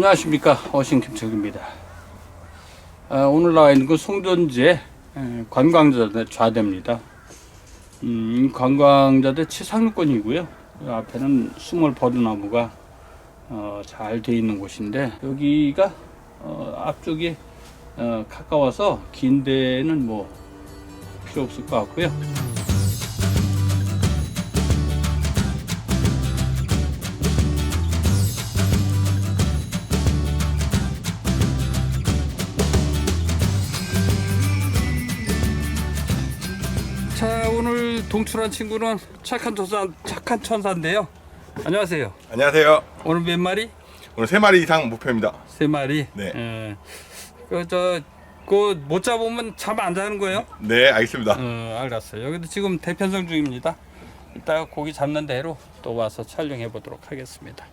안녕하십니까 어신 김철입니다. 아, 오늘 나와 있는 건 송전제 에, 관광자들 좌대입니다. 음, 이 관광자들 치상류권이고요. 이 앞에는 스몰 버드나무가 어, 잘 돼 있는 곳인데 여기가 어, 앞쪽이 어, 가까워서 긴 데는 뭐 필요 없을 것 같고요. 동출한 친구는 착한 천사 착한 천사인데요. 안녕하세요. 안녕하세요. 오늘 몇 마리? 오늘 세 마리 이상 목표입니다. 세 마리. 네. 예. 그저 그 못 잡으면 잠 안 자는 거예요? 네, 알겠습니다. 어, 알았어요. 여기도 지금 대편성 중입니다. 이따가 고기 잡는 대로 또 와서 촬영해 보도록 하겠습니다.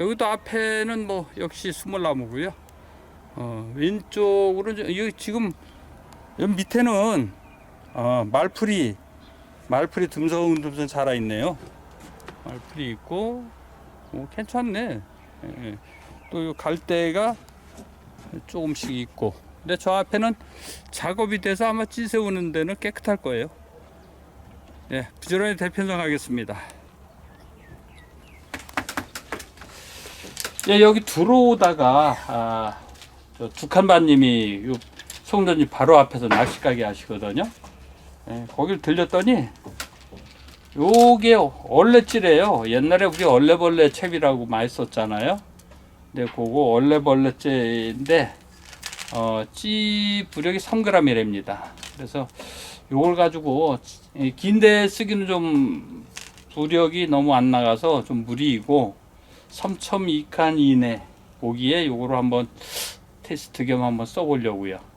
여기도 앞에는 뭐 역시 수몰나무고요. 어, 왼쪽으로 지금 여기 밑에는 어, 말풀이 말풀이 듬성듬성 자라 있네요. 말풀이 있고 오, 괜찮네. 예, 예. 또요 갈대가 조금씩 있고. 근데 저 앞에는 작업이 돼서 아마 찌세우는 데는 깨끗할 거예요. 예, 부지런히 대편성 하겠습니다. 예, 여기 들어오다가 아, 저 두칸반님이 요 송전집 바로 앞에서 낚시 가게 하시거든요. 예, 거길 들렸더니 요게 얼레찌래요. 옛날에 우리 얼레벌레 채비라고 많이 썼잖아요. 근데 그거 얼레벌레째인데 어, 찌 부력이 3g이랍니다. 그래서 요걸 가지고 이 긴데 쓰기는 좀 부력이 너무 안 나가서 좀 무리이고 3.2칸 이내 보기에 요거를 한번 테스트 겸 한번 써보려고요.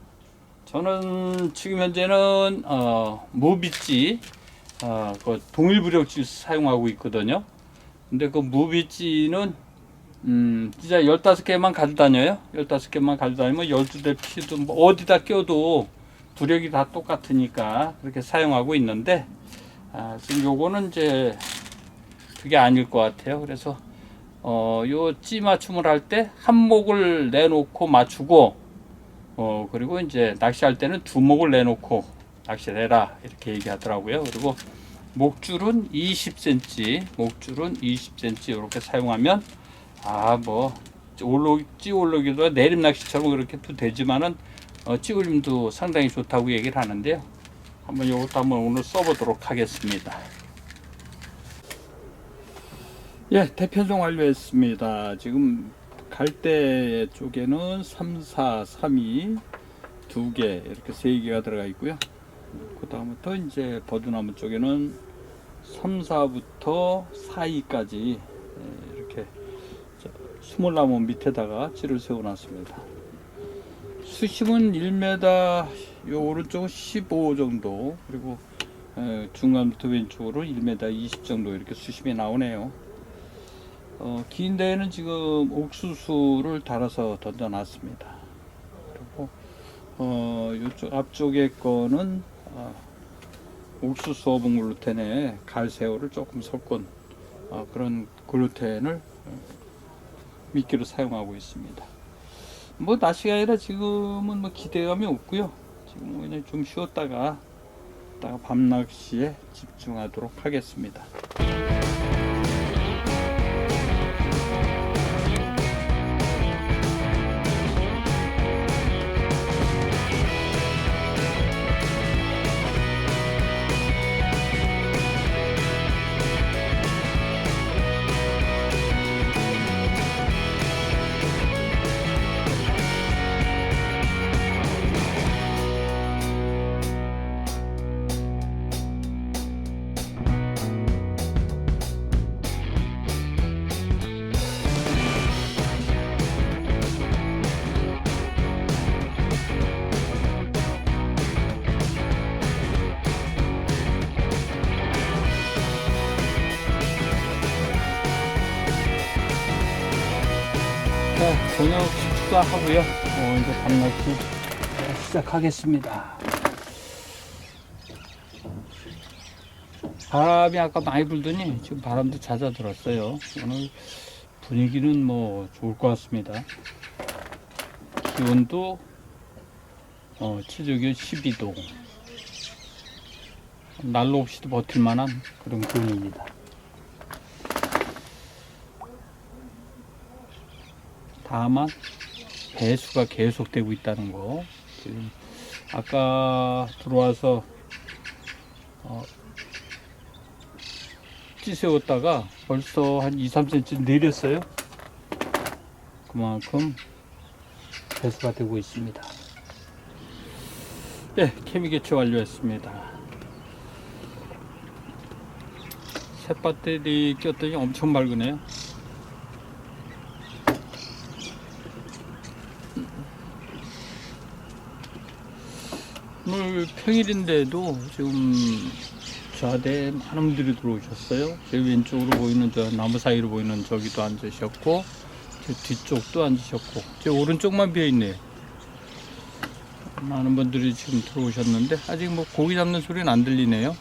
저는 지금 현재는 어, 무비찌 어, 그 동일 부력지 사용하고 있거든요. 근데 그 무비찌는 음, 진짜 15개만 가지고 다녀요. 15개만 가지고 다니면 12대 피도 뭐 어디다 껴도 부력이 다 똑같으니까 그렇게 사용하고 있는데 아, 지금 요거는 이제 그게 아닐 것 같아요. 그래서 어, 요 찌 맞춤을 할 때 한 목을 내놓고 맞추고 어, 그리고 이제 낚시할 때는 두 목을 내놓고 낚시를 해라 이렇게 얘기하더라고요. 그리고 목줄은 20cm, 목줄은 20cm 이렇게 사용하면 아 뭐 올로 찌 올르기도 내림 낚시처럼 그렇게도 되지만은 어, 찌올림도 상당히 좋다고 얘기를 하는데요. 한번 이것도 한번 오늘 써보도록 하겠습니다. 예, 대편성 완료했습니다. 지금 갈대 쪽에는 3, 4, 3, 2, 2개 이렇게 세 개가 들어가 있고요. 그 다음부터 이제 버드나무 쪽에는 3, 4부터 4, 2까지 이렇게 저 수몰나무 밑에다가 찌를 세워놨습니다. 수심은 1m, 요 오른쪽은 15 정도, 그리고 에, 중간부터 왼쪽으로 1m 20 정도 이렇게 수심이 나오네요. 어, 긴 데에는 지금 옥수수를 달아서 던져놨습니다. 그리고 어, 이쪽 앞쪽에 거는 어, 옥수수 어분 글루텐에 갈새우를 조금 섞은 어, 그런 글루텐을 어, 미끼로 사용하고 있습니다. 뭐 날씨가 아니라 지금은 뭐 기대감이 없고요. 지금 그냥 좀 쉬었다가 이따가 밤 낚시에 집중하도록 하겠습니다. 자, 저녁 식사하고요. 어, 이제 밤낚시 시작하겠습니다. 바람이 아까 많이 불더니 지금 바람도 잦아들었어요. 오늘 분위기는 뭐 좋을 것 같습니다. 기온도 어, 최저기온 12도. 날로 없이도 버틸 만한 그런 기온입니다. 다만 배수가 계속되고 있다는 거. 지금 아까 들어와서 어, 찌세웠다가 벌써 한 2, 3cm 내렸어요. 그만큼 배수가 되고 있습니다. 네, 케미 개체 완료했습니다. 새 배터리 꼈더니 엄청 맑으네요. 오늘 평일인데도 지금 좌대에 많은 분들이 들어오셨어요. 제 왼쪽으로 보이는 저 나무 사이로 보이는 저기도 앉으셨고, 제 뒤쪽도 앉으셨고, 제 오른쪽만 비어 있네요. 많은 분들이 지금 들어오셨는데 아직 뭐 고기 잡는 소리는 안 들리네요.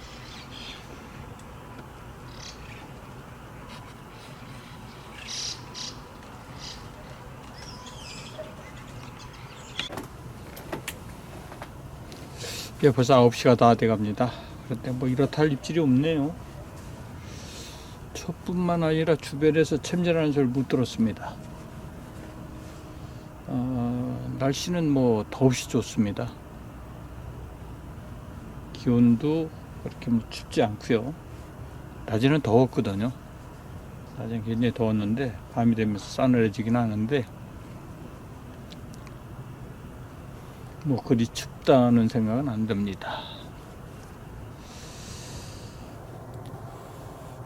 예, 벌써 9시가 다 돼갑니다. 그런데 뭐 이렇다 할 입질이 없네요. 저뿐만 아니라 주변에서 챔질하는 소리를 못 들었습니다. 어, 날씨는 뭐 더없이 좋습니다. 기온도 그렇게 뭐 춥지 않고요. 낮에는 더웠거든요. 낮에는 굉장히 더웠는데 밤이 되면서 싸늘해지긴 하는데 뭐 그리 춥다는 생각은 안 듭니다.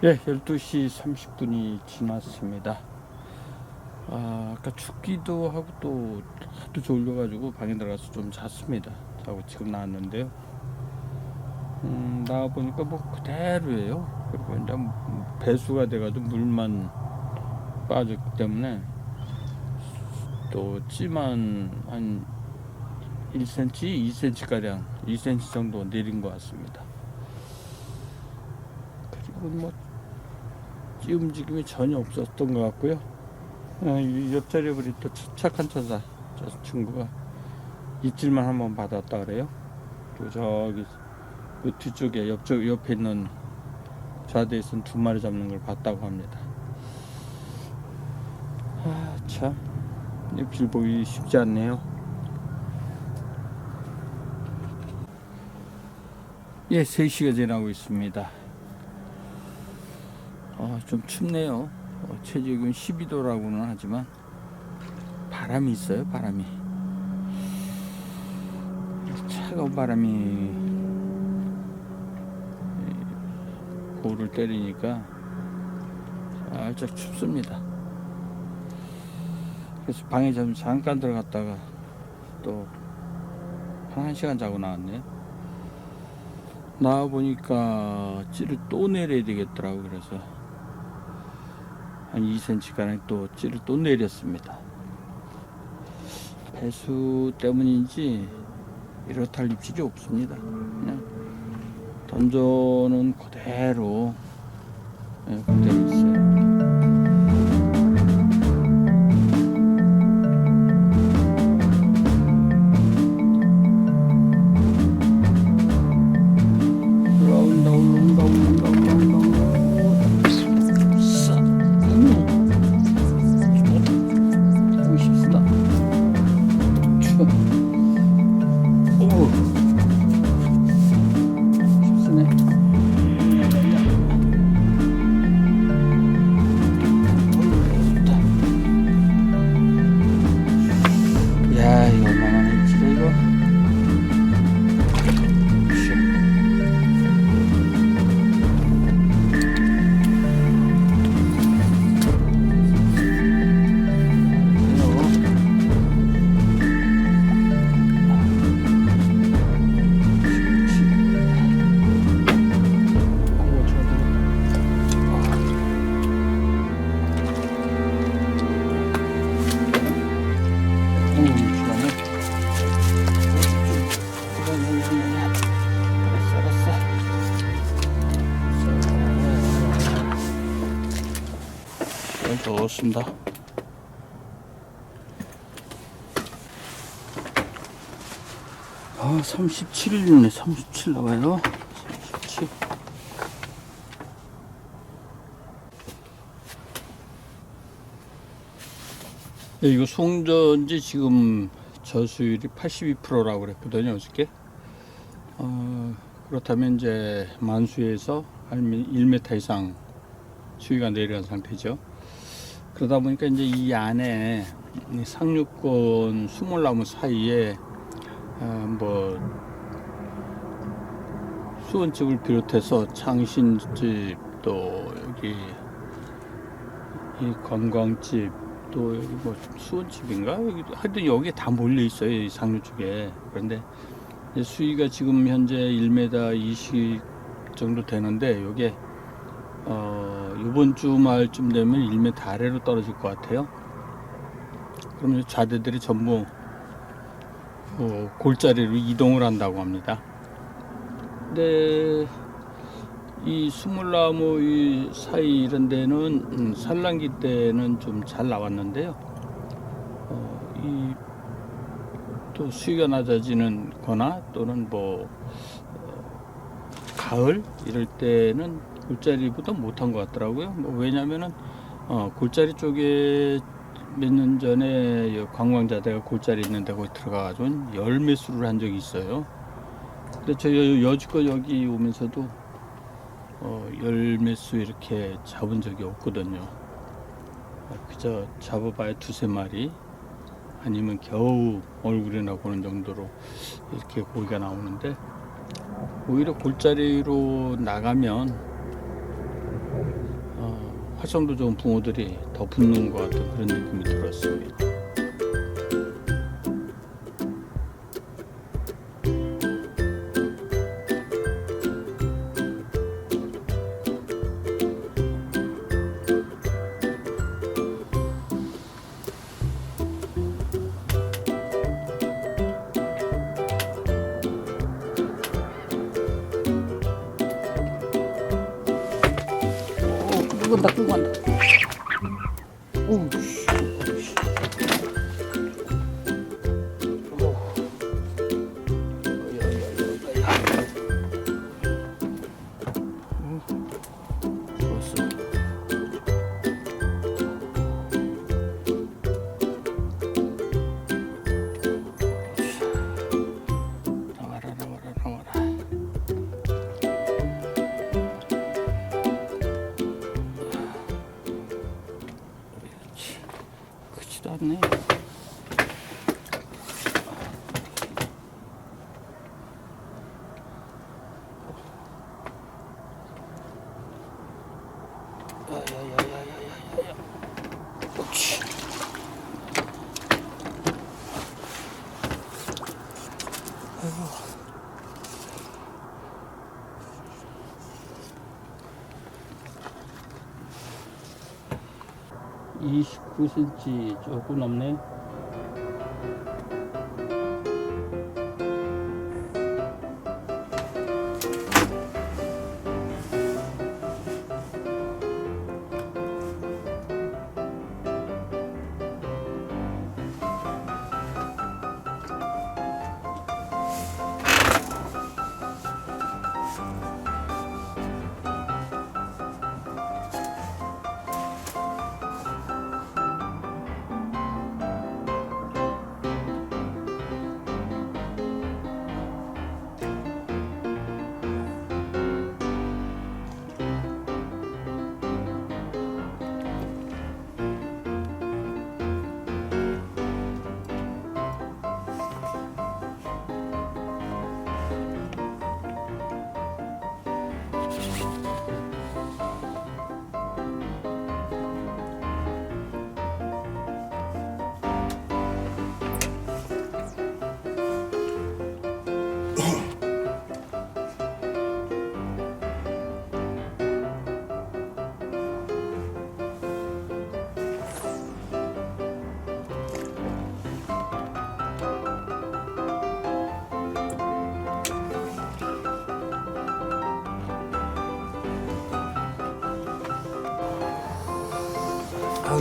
예, 12시 30분이 지났습니다. 아, 아까 춥기도 하고 또 하도 졸려가지고 방에 들어가서 좀 잤습니다. 자고 지금 나왔는데요. 음, 나와보니까 뭐 그대로예요. 그리고 이제 배수가 돼가지고 물만 빠졌기 때문에 또 찌만 한 1cm, 2cm 가량, 2cm 정도 내린 것 같습니다. 그리고 뭐찌 움직임이 전혀 없었던 것 같고요. 어, 이 옆자리에 우리 또 착- 착한 천사 저 친구가 입질만 한번 받았다 그래요. 또 저기 그 뒤쪽에 옆쪽 옆에 있는 좌대에서는 두 마리 잡는 걸 봤다고 합니다. 아 참 입질 보기 쉽지 않네요. 예, 3시가 지나고 있습니다. 어, 좀 춥네요. 어, 최저기온 12도라고는 하지만 바람이 있어요, 바람이. 차가운 바람이 이, 볼을 때리니까 살짝 춥습니다. 그래서 방에 좀 잠깐 들어갔다가 또 한 1시간 자고 나왔네요. 나와 보니까 찌를 또 내려야 되겠더라고 그래서 한 2cm 가량 또 찌를 또 내렸습니다. 배수 때문인지 이렇다 할 입질이 없습니다. 그냥 던져는 그대로 예, 그대로 넣었습니다. 아, 37이네. 37 나와요. 37. 네, 이거 송전지 지금 저수율이 82%라고 그랬거든요, 어저께. 어, 그렇다면 이제 만수에서 한 1m 이상 수위가 내려간 상태죠. 그러다 보니까 이제 이 안에 이 상류권 수몰나무 사이에 어, 뭐 수원집을 비롯해서 창신집 또 여기 이 관광집 또 여기 뭐 수원집인가? 하여튼 여기에 다 몰려 있어요 이 상류 쪽에. 그런데 수위가 지금 현재 1m 20 정도 되는데 요게 어 이번 주말쯤 되면 1m 아래로 떨어질 것 같아요. 그러면 이제 좌대들이 전부 어, 골짜리로 이동을 한다고 합니다. 근데 이 수물나무 이 사이 이런 데는 음, 산란기 때는 좀 잘 나왔는데요. 어, 이또 수위가 낮아지는 거나 또는 뭐 어, 가을 이럴 때는 골짜리보다 못한 것 같더라고요. 뭐 왜냐면은 어, 골짜리 쪽에 몇 년 전에 여- 관광자대가 골짜리 있는 데 거기 들어가가지고 열 매수를 한 적이 있어요. 근데 저 여- 여지껏 여기 오면서도 어, 열 매수 이렇게 잡은 적이 없거든요. 어, 그저 잡아봐야 두세 마리 아니면 겨우 얼굴이나 보는 정도로 이렇게 고기가 나오는데 오히려 골짜리로 나가면 어, 활성도 좋은 붕어들이 더 붙는 것 같은 그런 느낌이 들었습니다. 오, 끄고 간 29cm 조금 넘네.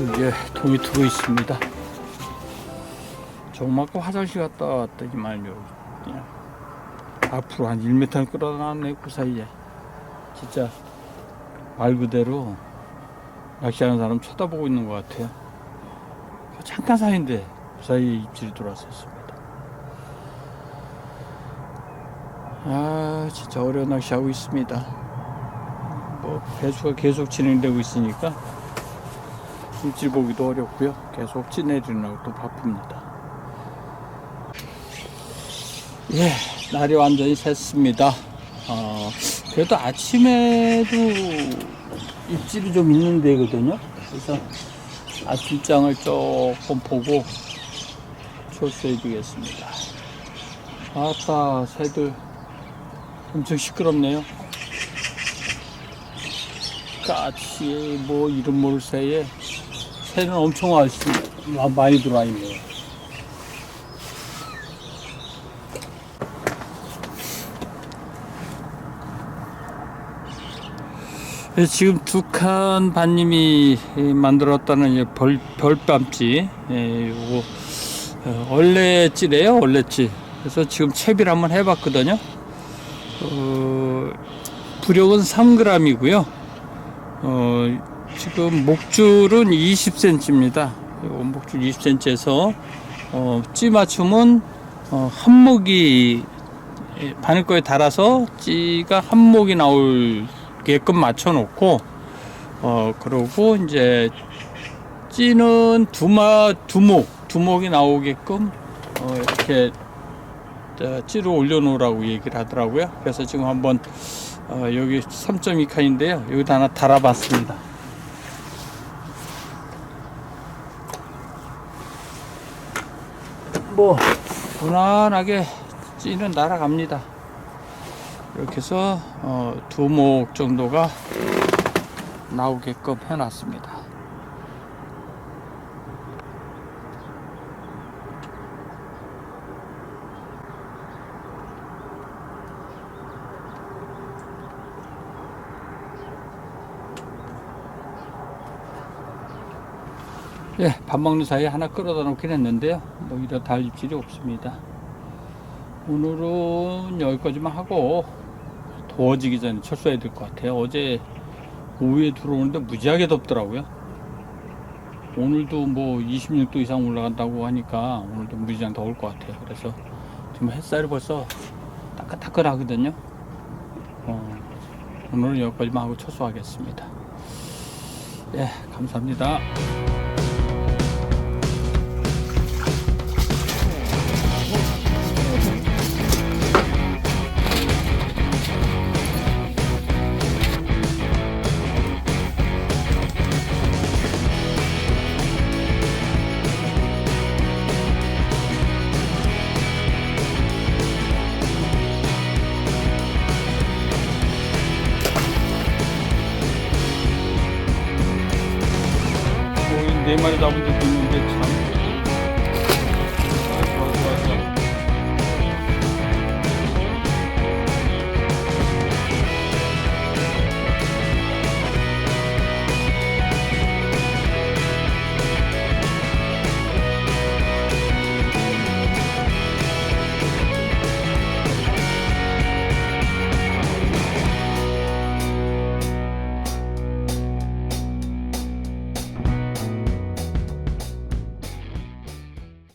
아, 이게 동이 들어 있습니다. 조그맣고 화장실 갔다 왔더니만 요. 그냥 앞으로 한 1m 끌어나왔네, 그 사이에. 진짜 말 그대로 낚시하는 사람 쳐다보고 있는 것 같아요. 잠깐 사이인데 그 사이에 입질이 들어왔었습니다. 아, 진짜 어려운 낚시하고 있습니다. 뭐 배수가 계속 진행되고 있으니까 입질 보기도 어렵고요. 계속 찌내리느라고 또 바쁩니다. 예, 날이 완전히 샜습니다. 어, 그래도 아침에도 입질이 좀 있는 데거든요. 그래서 아침장을 조금 보고 철수해 주겠습니다. 아따, 새들 엄청 시끄럽네요. 까치, 뭐, 이름 모를 새에 새는 엄청 와 있습니다. 많이 들어와 있네요. 예, 지금 두 칸 반님이 예, 만들었다는 이 벌, 별밤지, 예, 요거, 어, 원래찌래요, 원래찌. 그래서 지금 채비를 한번 해봤거든요. 어, 부력은 3g이고요. 어, 지금 목줄은 20cm입니다. 목줄 20cm에서, 어, 찌 맞춤은, 어, 한목이 예, 바늘거에 달아서 찌가 한목이 나올 게끔 맞춰놓고 어 그러고 이제 찌는 두마 두목 두목이 나오게끔 어 이렇게 어, 찌를 올려놓으라고 얘기를 하더라고요. 그래서 지금 한번 어 여기 3.2칸인데요. 여기다 하나 달아봤습니다. 뭐 무난하게 찌는 날아갑니다. 이렇게 해서 어, 두목 정도가 나오게끔 해놨습니다. 예, 밥 먹는 사이에 하나 끌어다 놓긴 했는데요. 뭐 이런 달 입질이 없습니다. 오늘은 여기까지만 하고 더워지기 전에 철수해야 될 것 같아요. 어제 오후에 들어오는데 무지하게 덥더라고요. 오늘도 뭐 26도 이상 올라간다고 하니까 오늘도 무지장 더울 것 같아요. 그래서 지금 햇살이 벌써 따끈따끈하거든요. 어, 오늘은 여기까지만 하고 철수하겠습니다. 예, 감사합니다. poder me ajudar muito aqui no